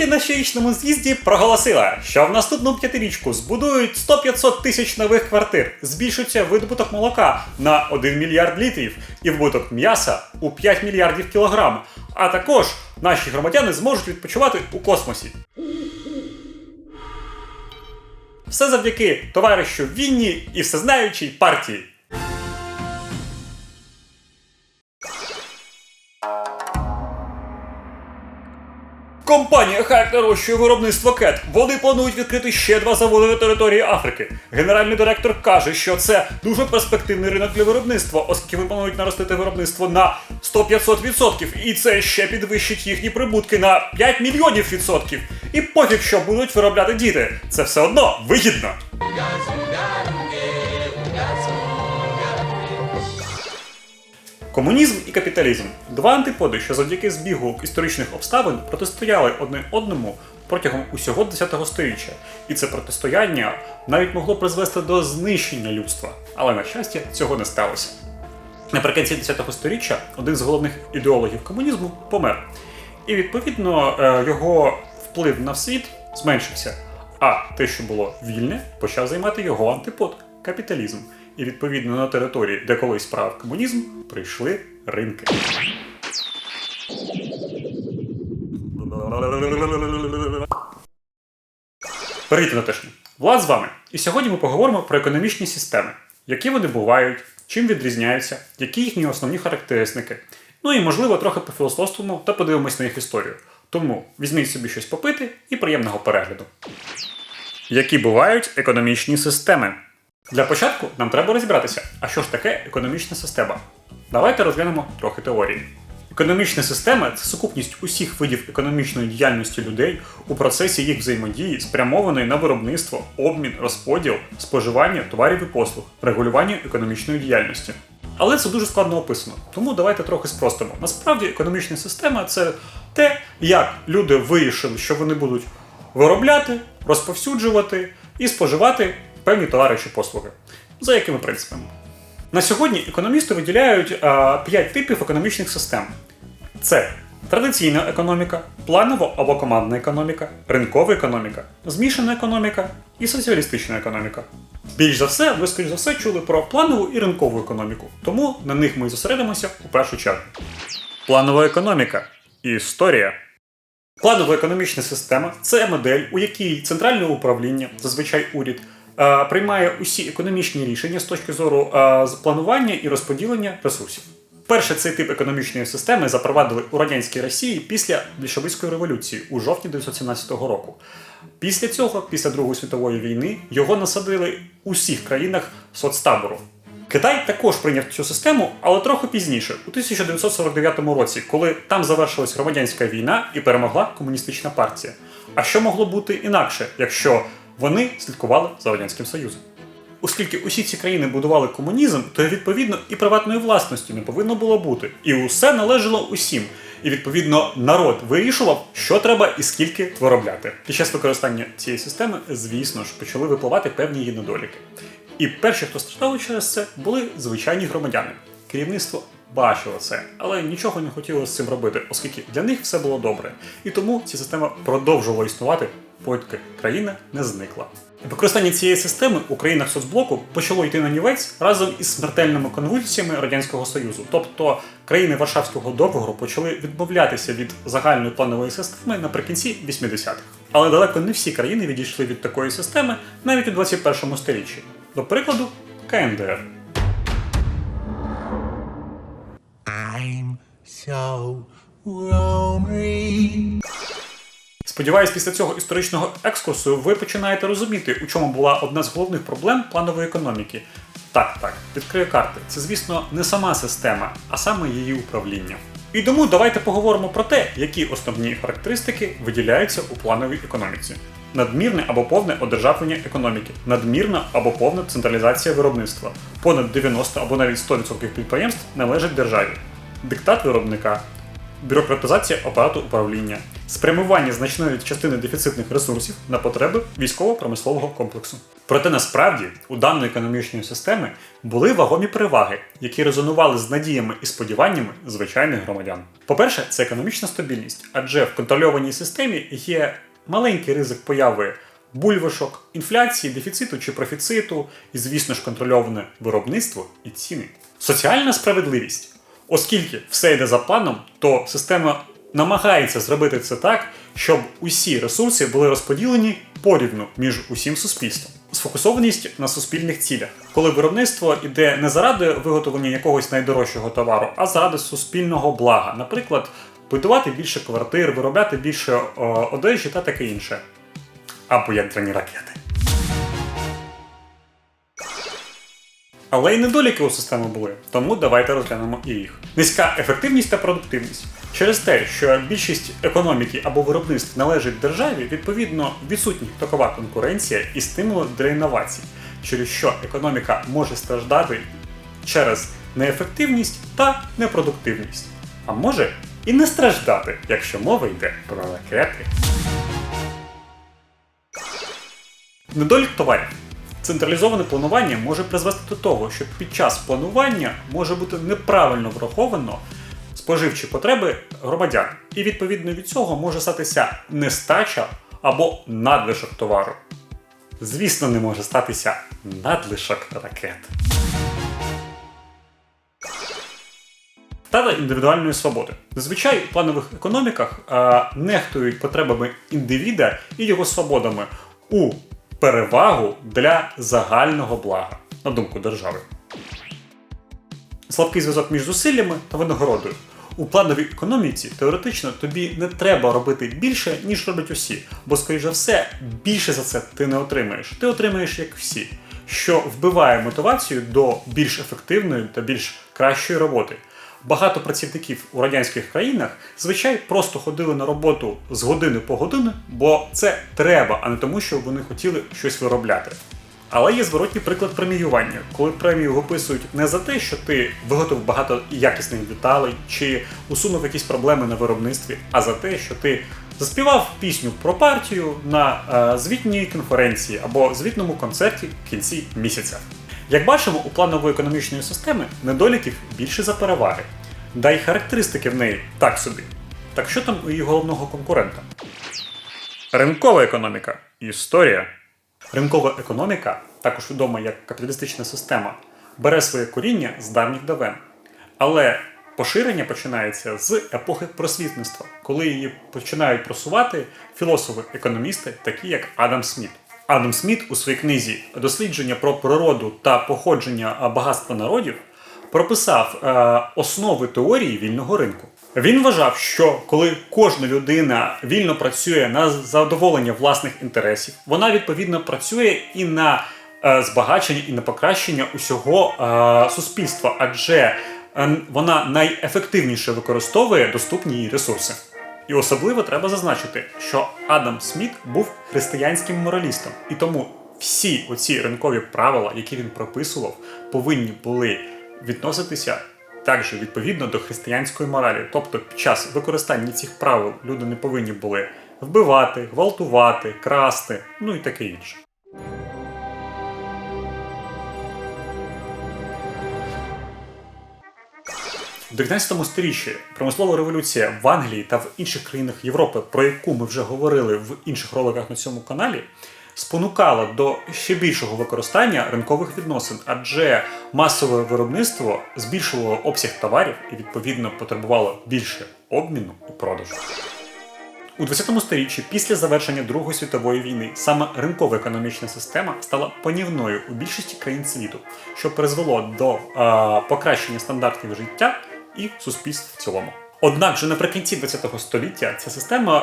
Партія на щорічному з'їзді проголосила, що в наступну п'ятирічку збудують 100-500 тисяч нових квартир, збільшиться видобуток молока на 1 мільярд літрів і вбуток м'яса у 5 мільярдів кілограм. А також наші громадяни зможуть відпочивати у космосі. Все завдяки товаришу Вінні і всезнаючій партії. Компанія Хайп нарощує виробництво кет. Вони планують відкрити ще два заводи на території Африки. Генеральний директор каже, що це дуже перспективний ринок для виробництва, оскільки вони планують наростити виробництво на 100-500%. І це ще підвищить їхні прибутки на 5 мільйонів відсотків. І пофіг, що будуть виробляти діти. Це все одно вигідно. Комунізм і капіталізм два антиподи, що завдяки збігу історичних обставин протистояли одне одному протягом усього ХХ століття. І це протистояння навіть могло призвести до знищення людства. Але, на щастя, цього не сталося. Наприкінці X століття один з головних ідеологів комунізму помер. І відповідно е, його вплив на світ зменшився. А те, що було вільне, почав займати його антипод капіталізм. І відповідно на території, де колись правив комунізм, прийшли ринки. Привіт, Наташні! Влад з вами. І сьогодні ми поговоримо про економічні системи, які вони бувають, чим відрізняються, які їхні основні характеристики. Ну і можливо трохи пофілософствуємо та подивимось на їх історію. Тому візьміть собі щось попити і приємного перегляду. Які бувають економічні системи? Для початку нам треба розібратися, а що ж таке економічна система. Давайте розглянемо трохи теорії. Економічна система це сукупність усіх видів економічної діяльності людей у процесі їх взаємодії, спрямованої на виробництво, обмін, розподіл, споживання товарів і послуг, регулювання економічної діяльності. Але це дуже складно описано, тому давайте трохи спростимо. Насправді, економічна система це те, як люди вирішили, що вони будуть виробляти, розповсюджувати і споживати певні товари чи послуги. За якими принципами? На сьогодні економісти виділяють а, 5 типів економічних систем: це традиційна економіка, планова або командна економіка, ринкова економіка, змішана економіка і соціалістична економіка. Більш за все, ви, скоріш за все, чули про планову і ринкову економіку, тому на них ми і зосередимося у першу чергу. Планова економіка. Історія. Планова економічна система це модель, у якій центральне управління, зазвичай уряд, приймає усі економічні рішення з точки зору е, планування і розподілення ресурсів. Перше цей тип економічної системи запровадили у радянській Росії після більшовицької революції у жовтні 1917 року. Після цього, після Другої світової війни, його насадили у всіх країнах соцтабору. Китай також прийняв цю систему, але трохи пізніше, у 1949 році, коли там завершилась громадянська війна і перемогла комуністична партія. А що могло бути інакше, якщо вони слідкували за радянським Союзом? Оскільки усі ці країни будували комунізм, то відповідно і приватної власності не повинно було бути. І усе належало усім. І відповідно народ вирішував, що треба і скільки виробляти. Під час використання цієї системи, звісно ж, почали випливати певні її недоліки. І перші, хто страждали через це, були звичайні громадяни. Керівництво бачило це, але нічого не хотіло з цим робити, оскільки для них все було добре. І тому ця система продовжувала існувати, поки країна не зникла. Використання цієї системи у країнах соцблоку почало йти на нівець разом із смертельними конвульсіями Радянського Союзу. Тобто країни Варшавського договору почали відмовлятися від загальної планової системи наприкінці 80-х. Але далеко не всі країни відійшли від такої системи навіть у 21 сторіччі. До прикладу, КНДР. I'm so lonely. Сподіваюсь, після цього історичного екскурсу ви починаєте розуміти, у чому була одна з головних проблем планової економіки. Так, так, відкрию карти. Це, звісно, не сама система, а саме її управління. І тому давайте поговоримо про те, які основні характеристики виділяються у плановій економіці. Надмірне або повне одержавлення економіки, надмірна або повна централізація виробництва. Понад 90 або навіть 100% підприємств належать державі. Диктат виробника, бюрократизація апарату управління, спрямування значної частини дефіцитних ресурсів на потреби військово-промислового комплексу. Проте насправді у даної економічної системи були вагомі переваги, які резонували з надіями і сподіваннями звичайних громадян. По-перше, це економічна стабільність, адже в контрольованій системі є маленький ризик появи бульвашок, інфляції, дефіциту чи профіциту, і, звісно ж, контрольоване виробництво і ціни. Соціальна справедливість. Оскільки все йде за планом, то система намагається зробити це так, щоб усі ресурси були розподілені порівну між усім суспільством. Сфокусованість на суспільних цілях, коли виробництво йде не заради виготовлення якогось найдорожчого товару, а заради суспільного блага, наприклад, будувати більше квартир, виробляти більше о, одежі та таке інше. Або ядерні ракети. Але й недоліки у системи були, тому давайте розглянемо і їх. Низька ефективність та продуктивність. Через те, що більшість економіки або виробництв належить державі, відповідно відсутня токова конкуренція і стимули для інновацій, через що економіка може страждати через неефективність та непродуктивність. А може і не страждати, якщо мова йде про ракети. Недолік товарів. Централізоване планування може призвести до того, що під час планування може бути неправильно враховано споживчі потреби громадян, і відповідно від цього може статися нестача або надлишок товару. Звісно, не може статися надлишок ракет. Втрата індивідуальної свободи. Зазвичай у планових економіках е, нехтують потребами індивіда і його свободами у перевагу для загального блага, на думку держави. Слабкий зв'язок між зусиллями та винагородою. У плановій економіці теоретично тобі не треба робити більше, ніж роблять усі, бо, скоріш все, більше за це ти не отримаєш. Ти отримаєш як всі, що вбиває мотивацію до більш ефективної та більш кращої роботи. Багато працівників у радянських країнах звичай просто ходили на роботу з години по годину, бо це треба, а не тому, що вони хотіли щось виробляти. Але є зворотній приклад преміювання, коли премію виписують не за те, що ти виготовив багато якісних деталей чи усунув якісь проблеми на виробництві, а за те, що ти заспівав пісню про партію на е, звітній конференції або звітному концерті в кінці місяця. Як бачимо, у планової економічної системи недоліків більше за переваги. Да й характеристики в неї так собі. Так що там у її головного конкурента? Ринкова економіка. Історія. Ринкова економіка, також відома як капіталістична система, бере своє коріння з давніх давен. Але поширення починається з епохи просвітництва, коли її починають просувати філософи-економісти, такі як Адам Сміт. Адам Сміт у своїй книзі Дослідження про природу та походження багатства народів прописав е, основи теорії вільного ринку. Він вважав, що коли кожна людина вільно працює на задоволення власних інтересів, вона відповідно працює і на е, збагачення, і на покращення усього е, суспільства, адже е, вона найефективніше використовує доступні їй ресурси. І особливо треба зазначити, що Адам Сміт був християнським моралістом, і тому всі оці ринкові правила, які він прописував, повинні були відноситися також відповідно до християнської моралі. Тобто, під час використання цих правил люди не повинні були вбивати, гвалтувати, красти, ну і таке інше. В 19 сторіччі промислова революція в Англії та в інших країнах Європи, про яку ми вже говорили в інших роликах на цьому каналі, спонукала до ще більшого використання ринкових відносин, адже масове виробництво збільшувало обсяг товарів і відповідно потребувало більше обміну і продажу. У 20 сторіччі, після завершення Другої світової війни, саме ринкова економічна система стала панівною у більшості країн світу, що призвело до е, покращення стандартів життя і суспільств в цілому. Однак же наприкінці ХХ століття ця система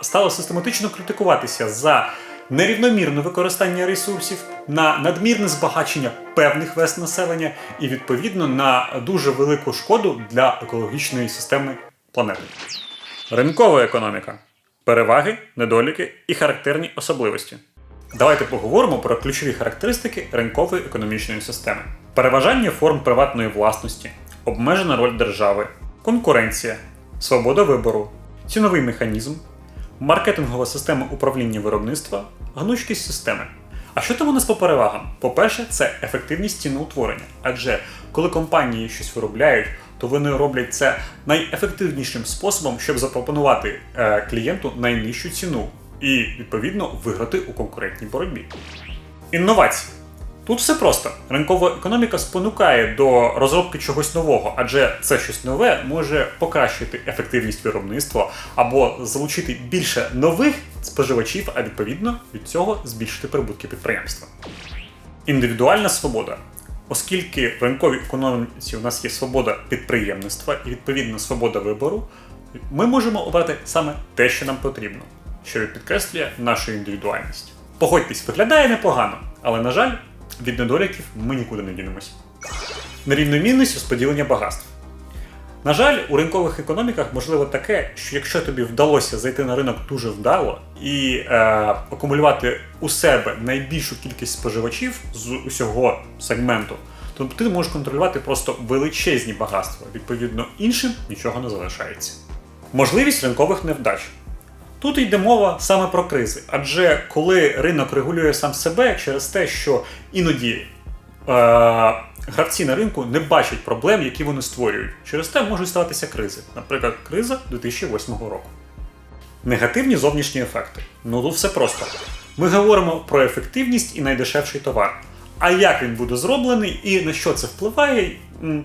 е, стала систематично критикуватися за нерівномірне використання ресурсів, на надмірне збагачення певних верст населення і відповідно на дуже велику шкоду для екологічної системи планети. Ринкова економіка. Переваги, недоліки і характерні особливості. Давайте поговоримо про ключові характеристики ринкової економічної системи: переважання форм приватної власності, обмежена роль держави, конкуренція, свобода вибору, ціновий механізм, маркетингова система управління виробництва, гнучкість системи. А що там у нас по перевагам? По-перше, це ефективність ціноутворення. Адже коли компанії щось виробляють, то вони роблять це найефективнішим способом, щоб запропонувати е, клієнту найнижчу ціну і відповідно виграти у конкурентній боротьбі. Інновації. Тут все просто. Ринкова економіка спонукає до розробки чогось нового, адже це щось нове може покращити ефективність виробництва або залучити більше нових споживачів, а відповідно від цього збільшити прибутки підприємства. Індивідуальна свобода. Оскільки в ринковій економіці у нас є свобода підприємництва і відповідно свобода вибору, ми можемо обрати саме те, що нам потрібно, що підкреслює нашу індивідуальність. Погодьтесь, виглядає непогано, але на жаль, від недоліків ми нікуди не дінемось. Нерівномірність розподілення багатств. На жаль, у ринкових економіках можливо таке, що якщо тобі вдалося зайти на ринок дуже вдало і е, акумулювати у себе найбільшу кількість споживачів з усього сегменту, то ти можеш контролювати просто величезні багатства. Відповідно, іншим нічого не залишається. Можливість ринкових невдач. Тут йде мова саме про кризи, адже коли ринок регулює сам себе через те, що іноді е, гравці на ринку не бачать проблем, які вони створюють. Через те можуть ставатися кризи. Наприклад, криза 2008 року. Негативні зовнішні ефекти. Ну тут все просто. Ми говоримо про ефективність і найдешевший товар. А як він буде зроблений і на що це впливає,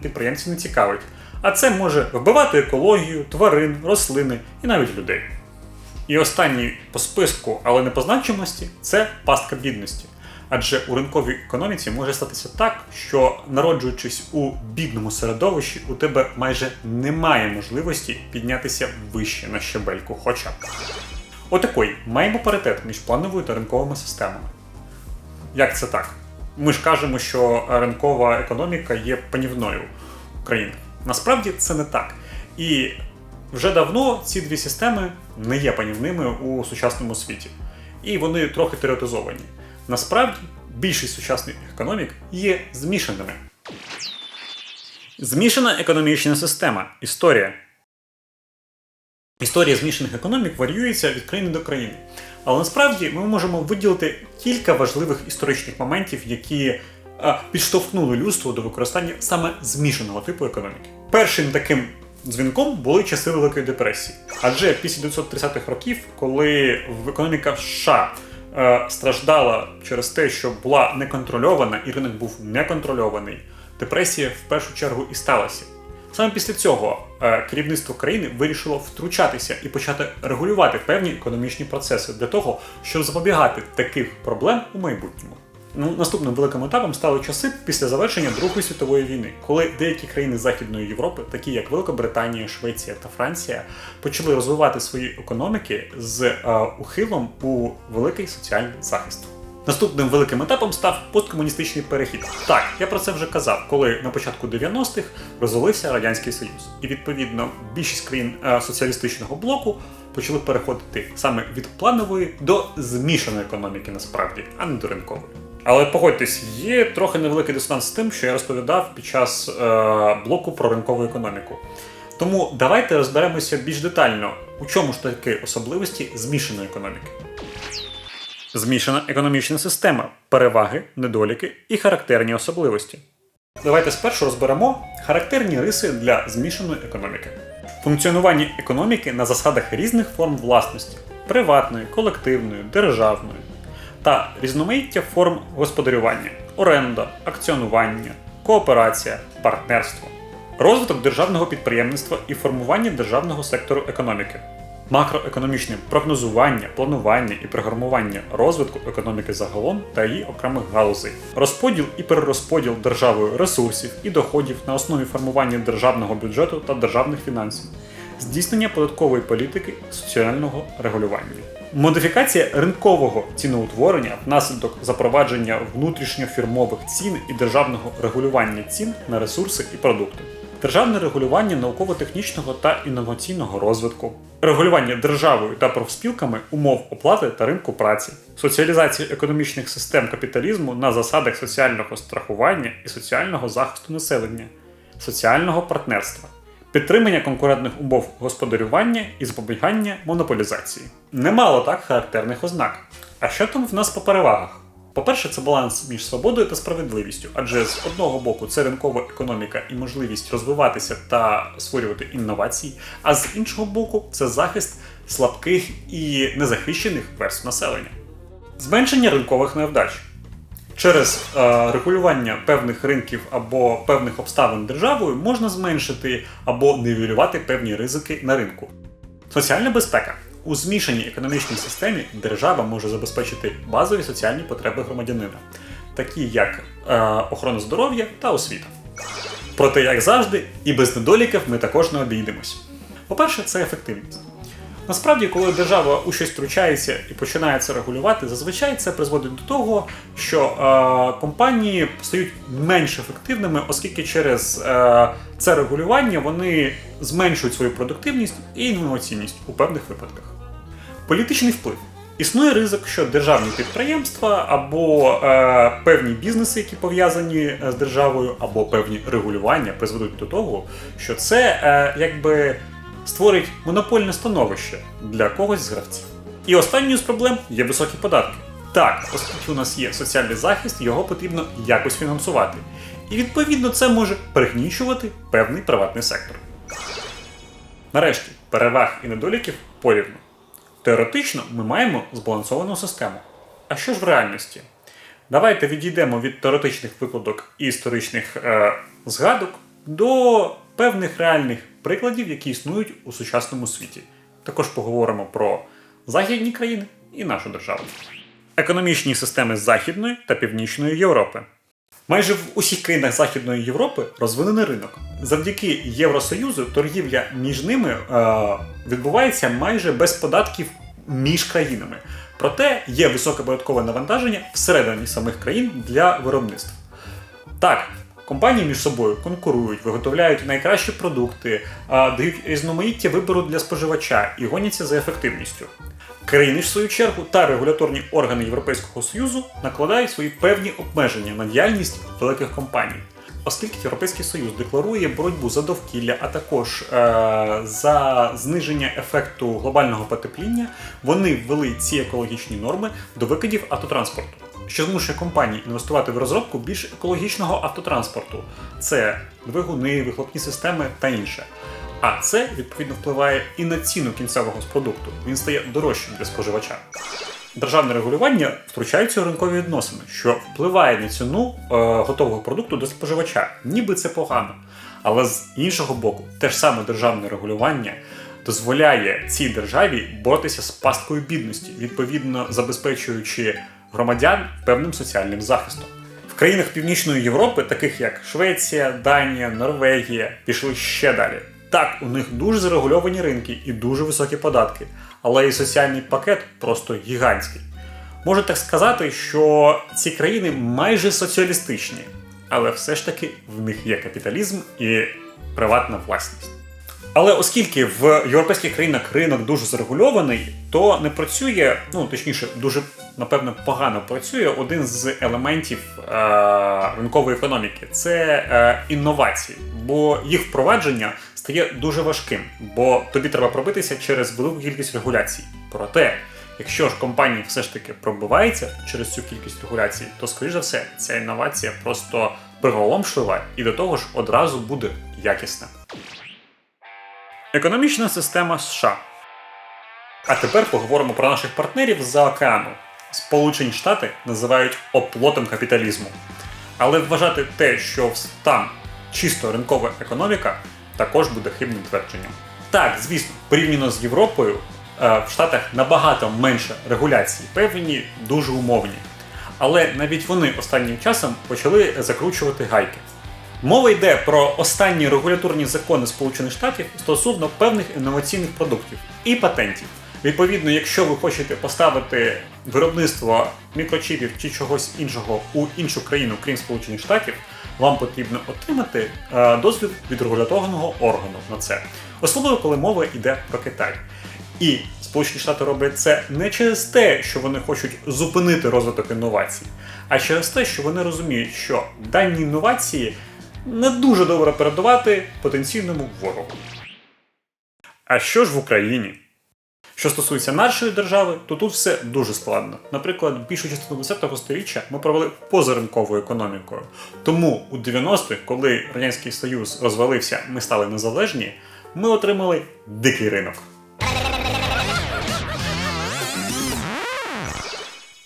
підприємців не цікавить. А це може вбивати екологію, тварин, рослини і навіть людей. І останній по списку, але не по значимості, це пастка бідності. Адже у ринковій економіці може статися так, що народжуючись у бідному середовищі, у тебе майже немає можливості піднятися вище на щебельку, хоча б. Отакий маємо паритет між плановою та ринковими системами. Як це так? Ми ж кажемо, що ринкова економіка є панівною України. Насправді це не так. І вже давно ці дві системи не є панівними у сучасному світі. І вони трохи теоретизовані. Насправді, більшість сучасних економік є змішаними. Змішана економічна система. Історія. Історія змішаних економік варіюється від країни до країни. Але насправді ми можемо виділити кілька важливих історичних моментів, які підштовхнули людство до використання саме змішаного типу економіки. Першим таким дзвінком були часи Великої депресії. Адже після 1930-х років, коли економіка США е, страждала через те, що була неконтрольована і ринок був неконтрольований, депресія в першу чергу і сталася. Саме після цього е, керівництво країни вирішило втручатися і почати регулювати певні економічні процеси для того, щоб запобігати таких проблем у майбутньому. Ну, наступним великим етапом стали часи після завершення Другої світової війни, коли деякі країни Західної Європи, такі як Великобританія, Швеція та Франція, почали розвивати свої економіки з е, ухилом у великий соціальний захист. Наступним великим етапом став посткомуністичний перехід. Так, я про це вже казав, коли на початку 90-х розвалився Радянський Союз. І відповідно більшість країн е, соціалістичного блоку почали переходити саме від планової до змішаної економіки насправді, а не до ринкової. Але погодьтесь, є трохи невеликий дисонанс з тим, що я розповідав під час е, блоку про ринкову економіку. Тому давайте розберемося більш детально, у чому ж таки особливості змішаної економіки. Змішана економічна система, переваги, недоліки і характерні особливості. Давайте спершу розберемо характерні риси для змішаної економіки. Функціонування економіки на засадах різних форм власності приватної, колективної, державної та різноманіття форм господарювання, оренда, акціонування, кооперація, партнерство, розвиток державного підприємництва і формування державного сектору економіки, макроекономічне прогнозування, планування і програмування розвитку економіки загалом та її окремих галузей, розподіл і перерозподіл державою ресурсів і доходів на основі формування державного бюджету та державних фінансів, здійснення податкової політики соціального регулювання. Модифікація ринкового ціноутворення внаслідок запровадження внутрішньофірмових цін і державного регулювання цін на ресурси і продукти. Державне регулювання науково-технічного та інноваційного розвитку, регулювання державою та профспілками умов оплати та ринку праці, соціалізація економічних систем капіталізму на засадах соціального страхування і соціального захисту населення, соціального партнерства, підтримання конкурентних умов господарювання і запобігання монополізації. Немало так характерних ознак. А що там в нас по перевагах? По-перше, це баланс між свободою та справедливістю, адже з одного боку це ринкова економіка і можливість розвиватися та створювати інновації, а з іншого боку, це захист слабких і незахищених верств населення. Зменшення ринкових невдач. Через е, регулювання певних ринків або певних обставин державою можна зменшити або нивелювати певні ризики на ринку. Соціальна безпека. У змішаній економічній системі держава може забезпечити базові соціальні потреби громадянина, такі як е, охорона здоров'я та освіта. Проте, як завжди, і без недоліків ми також не обійдемось. По-перше, це ефективність. Насправді, коли держава у щось втручається і починає це регулювати, зазвичай це призводить до того, що е, компанії стають менш ефективними, оскільки через е, це регулювання вони зменшують свою продуктивність і інноваційність у певних випадках. Політичний вплив. Існує ризик, що державні підприємства або е, певні бізнеси, які пов'язані е, з державою, або певні регулювання призведуть до того, що це е, якби створить монопольне становище для когось з гравців. І останньою з проблем є високі податки. Так, оскільки у нас є соціальний захист, його потрібно якось фінансувати. І відповідно це може пригнічувати певний приватний сектор. Нарешті, переваг і недоліків порівну. Теоретично ми маємо збалансовану систему. А що ж в реальності? Давайте відійдемо від теоретичних викладок і історичних е, згадок до певних реальних прикладів, які існують у сучасному світі. Також поговоримо про західні країни і нашу державу. Економічні системи Західної та Північної Європи. Майже в усіх країнах Західної Європи розвинений ринок. Завдяки Євросоюзу торгівля між ними е, відбувається майже без податків між країнами. Проте є високе податкове навантаження всередині самих країн для виробництв. Так, компанії між собою конкурують, виготовляють найкращі продукти, дають різноманіття вибору для споживача і гоняться за ефективністю. Країни в свою чергу, та регуляторні органи Європейського Союзу накладають свої певні обмеження на діяльність великих компаній. Оскільки Європейський Союз декларує боротьбу за довкілля, а також е- за зниження ефекту глобального потепління, вони ввели ці екологічні норми до викидів автотранспорту, що змушує компанії інвестувати в розробку більш екологічного автотранспорту. Це двигуни, вихлопні системи та інше. А це відповідно впливає і на ціну кінцевого продукту. Він стає дорожчим для споживача. Державне регулювання втручається у ринкові відносини, що впливає на ціну е, готового продукту до споживача. Ніби це погано. Але з іншого боку, те ж саме державне регулювання дозволяє цій державі боротися з пасткою бідності, відповідно забезпечуючи громадян певним соціальним захистом. В країнах Північної Європи, таких як Швеція, Данія, Норвегія, пішли ще далі. Так, у них дуже зарегульовані ринки і дуже високі податки, але і соціальний пакет просто гігантський. Можу так сказати, що ці країни майже соціалістичні, але все ж таки в них є капіталізм і приватна власність. Але оскільки в європейських країнах ринок дуже зарегульований, то не працює, ну точніше, дуже напевно погано працює один з елементів е, ринкової економіки це е, інновації, бо їх впровадження стає дуже важким, бо тобі треба пробитися через велику кількість регуляцій. Проте, якщо ж компанія все ж таки пробивається через цю кількість регуляцій, то скоріш за все ця інновація просто приголомшлива і до того ж одразу буде якісна. Економічна система США. А тепер поговоримо про наших партнерів за океану. Сполучені Штати називають оплотом капіталізму. Але вважати те, що там чисто ринкова економіка, також буде хибним твердженням. Так, звісно, порівняно з Європою, е, в Штатах набагато менше регуляцій, певні дуже умовні. Але навіть вони останнім часом почали закручувати гайки. Мова йде про останні регуляторні закони Сполучених Штатів стосовно певних інноваційних продуктів і патентів. Відповідно, якщо ви хочете поставити виробництво мікрочипів чи чогось іншого у іншу країну, крім Сполучених Штатів, вам потрібно отримати е, дозвіл від регуляторного органу на це, особливо коли мова йде про Китай. І Сполучені Штати роблять це не через те, що вони хочуть зупинити розвиток інновацій, а через те, що вони розуміють, що дані інновації не дуже добре передавати потенційному ворогу. А що ж в Україні? Що стосується нашої держави, то тут все дуже складно. Наприклад, більшу частину 20-го століття ми провели позаринковою економікою. Тому у 90-х, коли Радянський Союз розвалився, ми стали незалежні, ми отримали дикий ринок.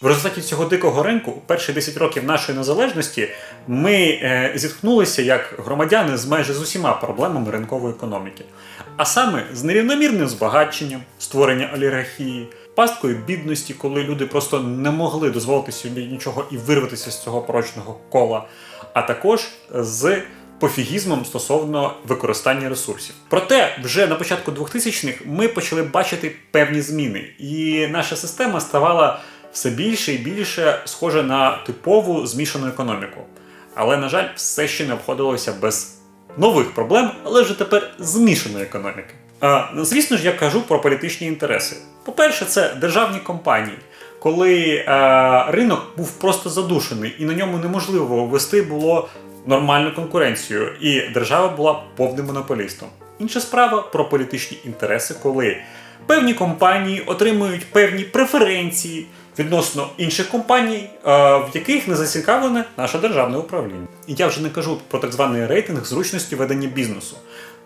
В результаті цього дикого ринку, у перші 10 років нашої незалежності, ми е, зіткнулися як громадяни з майже з усіма проблемами ринкової економіки. А саме з нерівномірним збагаченням, створення олігархії, пасткою бідності, коли люди просто не могли дозволити собі нічого і вирватися з цього порочного кола, а також з пофігізмом стосовно використання ресурсів. Проте вже на початку 2000-х ми почали бачити певні зміни, і наша система ставала все більше і більше схожа на типову змішану економіку. Але, на жаль, все ще не обходилося без нових проблем, але вже тепер змішаної економіки. А, звісно ж, я кажу про політичні інтереси. По-перше, це державні компанії, коли е, ринок був просто задушений, і на ньому неможливо ввести було нормальну конкуренцію, і держава була повним монополістом. Інша справа про політичні інтереси, коли певні компанії отримують певні преференції відносно інших компаній, е, в яких не зацікавлене наше державне управління. І я вже не кажу про так званий рейтинг зручності ведення бізнесу.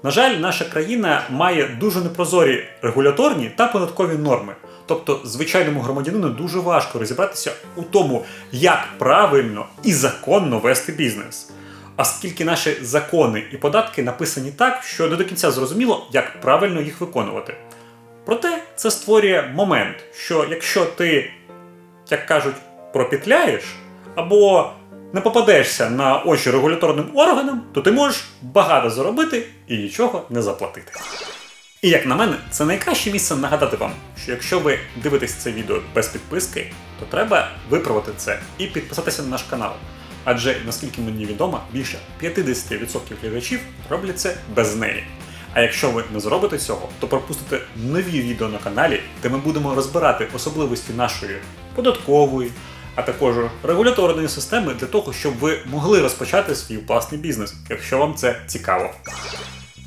На жаль, наша країна має дуже непрозорі регуляторні та податкові норми. Тобто, звичайному громадянину дуже важко розібратися у тому, як правильно і законно вести бізнес. Оскільки наші закони і податки написані так, що не до кінця зрозуміло, як правильно їх виконувати. Проте це створює момент, що якщо ти, як кажуть, пропетляєш або не попадешся на очі регуляторним органам, то ти можеш багато заробити і нічого не заплатити. І як на мене, це найкраще місце нагадати вам, що якщо ви дивитесь це відео без підписки, то треба виправити це і підписатися на наш канал. Адже, наскільки мені відомо, більше 50% глядачів роблять це без неї. А якщо ви не зробите цього, то пропустите нові відео на каналі, де ми будемо розбирати особливості нашої податкової, а також регуляторної системи для того, щоб ви могли розпочати свій власний бізнес, якщо вам це цікаво.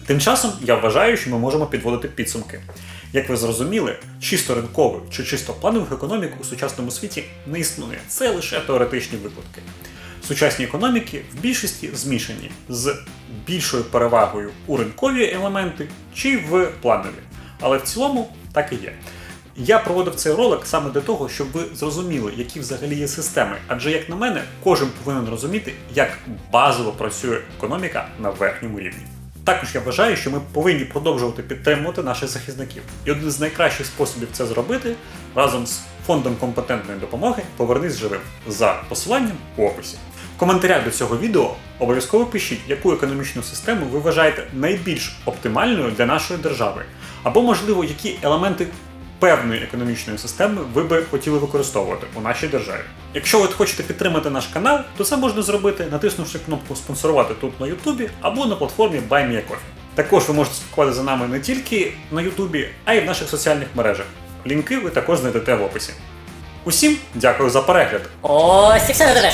Тим часом я вважаю, що ми можемо підводити підсумки. Як ви зрозуміли, чисто ринкових чи чисто планових економік у сучасному світі не існує. Це лише теоретичні викладки. Сучасні економіки в більшості змішані з більшою перевагою у ринкові елементи чи в планові. Але в цілому так і є. Я проводив цей ролик саме для того, щоб ви зрозуміли, які взагалі є системи. Адже, як на мене, кожен повинен розуміти, як базово працює економіка на верхньому рівні. Також я вважаю, що ми повинні продовжувати підтримувати наших захисників. І один з найкращих способів це зробити разом з фондом компетентної допомоги Повернись живим за посиланням у описі. В коментарях до цього відео обов'язково пишіть, яку економічну систему ви вважаєте найбільш оптимальною для нашої держави, або, можливо, які елементи певної економічної системи ви би хотіли використовувати у нашій державі. Якщо ви хочете підтримати наш канал, то це можна зробити, натиснувши кнопку спонсорувати тут на Ютубі або на платформі BuyMeACoffee. Також ви можете слідкувати за нами не тільки на Ютубі, а й в наших соціальних мережах. Лінки ви також знайдете в описі. Усім дякую за перегляд. Ось і все на.